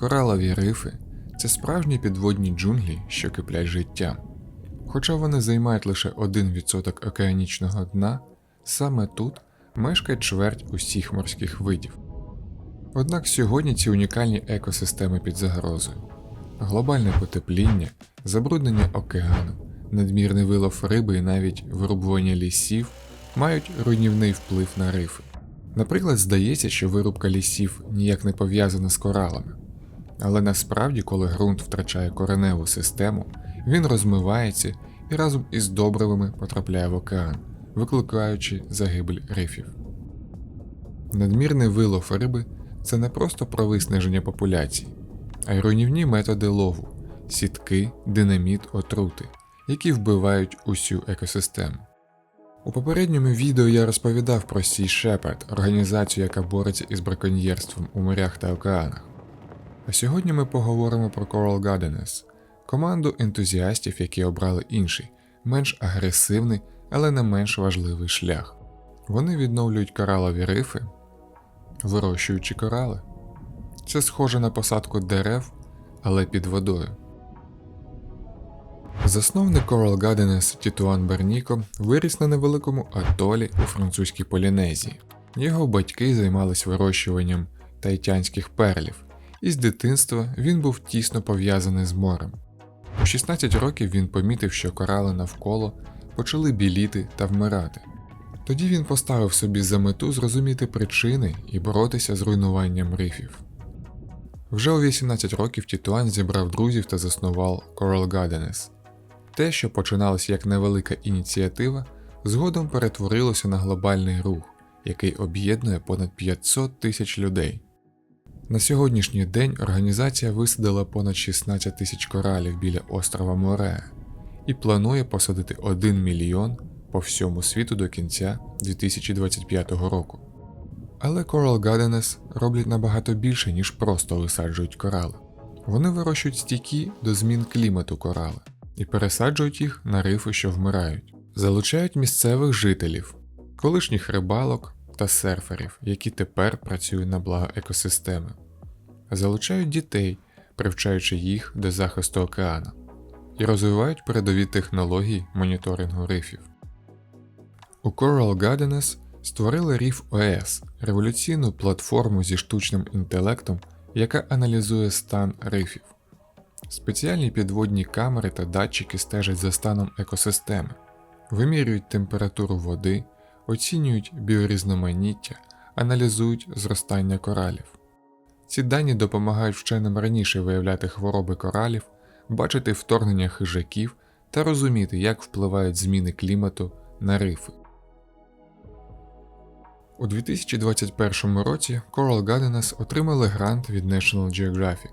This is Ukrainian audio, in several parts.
Коралові рифи це справжні підводні джунглі, що киплять життям. Хоча вони займають лише 1% океанічного дна, саме тут мешкає чверть усіх морських видів. Однак сьогодні ці унікальні екосистеми під загрозою. Глобальне потепління, забруднення океану, надмірний вилов риби і навіть вирубування лісів мають руйнівний вплив на рифи. Наприклад, здається, що вирубка лісів ніяк не пов'язана з коралами. Але насправді, коли ґрунт втрачає кореневу систему, він розмивається і разом із добривами потрапляє в океан, викликаючи загибель рифів. Надмірний вилов риби це не просто про виснаження популяцій, а й руйнівні методи лову, сітки, динаміт, отрути, які вбивають усю екосистему. У попередньому відео я розповідав про Sea Shepherd, організацію, яка бореться із браконьєрством у морях та океанах. Сьогодні ми поговоримо про Coral Gardeners, команду ентузіастів, які обрали інший, менш агресивний, але не менш важливий шлях. Вони відновлюють коралові рифи, вирощуючи корали. Це схоже на посадку дерев, але під водою. Засновник Coral Gardeners Тітуан Берніко виріс на невеликому атолі у французькій Полінезії. Його батьки займались вирощуванням тайтянських перлів, і з дитинства він був тісно пов'язаний з морем. У 16 років він помітив, що корали навколо почали біліти та вмирати. Тоді він поставив собі за мету зрозуміти причини і боротися з руйнуванням рифів. Вже у 18 років Тітуан зібрав друзів та заснував Coral Gardeners. Те, що починалося як невелика ініціатива, згодом перетворилося на глобальний рух, який об'єднує понад 500 тисяч людей. На сьогоднішній день організація висадила понад 16 тисяч коралів біля острова Мореа і планує посадити 1 мільйон по всьому світу до кінця 2025 року. Але Coral Gardeners роблять набагато більше, ніж просто висаджують корали. Вони вирощують стійкі до змін клімату корали і пересаджують їх на рифи, що вмирають, залучають місцевих жителів, колишніх рибалок та серферів, які тепер працюють на благо екосистеми, залучають дітей, привчаючи їх до захисту океану, і розвивають передові технології моніторингу рифів. У Coral Gardeners створили Reef OS – революційну платформу зі штучним інтелектом, яка аналізує стан рифів. Спеціальні підводні камери та датчики стежать за станом екосистеми, вимірюють температуру води, оцінюють біорізноманіття, аналізують зростання коралів. Ці дані допомагають вченим раніше виявляти хвороби коралів, бачити вторгнення хижаків та розуміти, як впливають зміни клімату на рифи. У 2021 році Coral Gardeners отримали грант від National Geographic,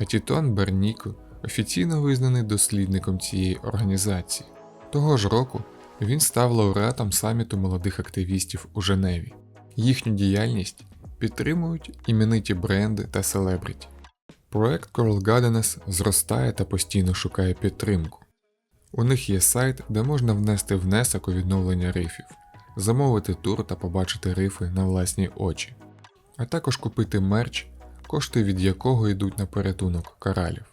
а Тітон Берніко офіційно визнаний дослідником цієї організації. Того ж року він став лауреатом саміту молодих активістів у Женеві. Їхню діяльність підтримують імениті бренди та селебриті. Проект Coral Gardeners зростає та постійно шукає підтримку. У них є сайт, де можна внести внесок у відновлення рифів, замовити тур та побачити рифи на власні очі, а також купити мерч, кошти від якого йдуть на порятунок коралів.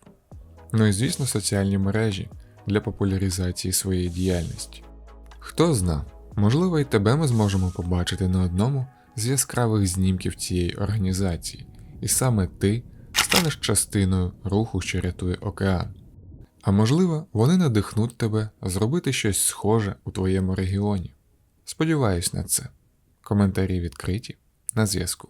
Ну і звісно, соціальні мережі для популяризації своєї діяльності. Хто зна, можливо, і тебе ми зможемо побачити на одному з яскравих знімків цієї організації, і саме ти станеш частиною руху, що рятує океан. А можливо, вони надихнуть тебе зробити щось схоже у твоєму регіоні. Сподіваюсь на це. Коментарі відкриті на зв'язку.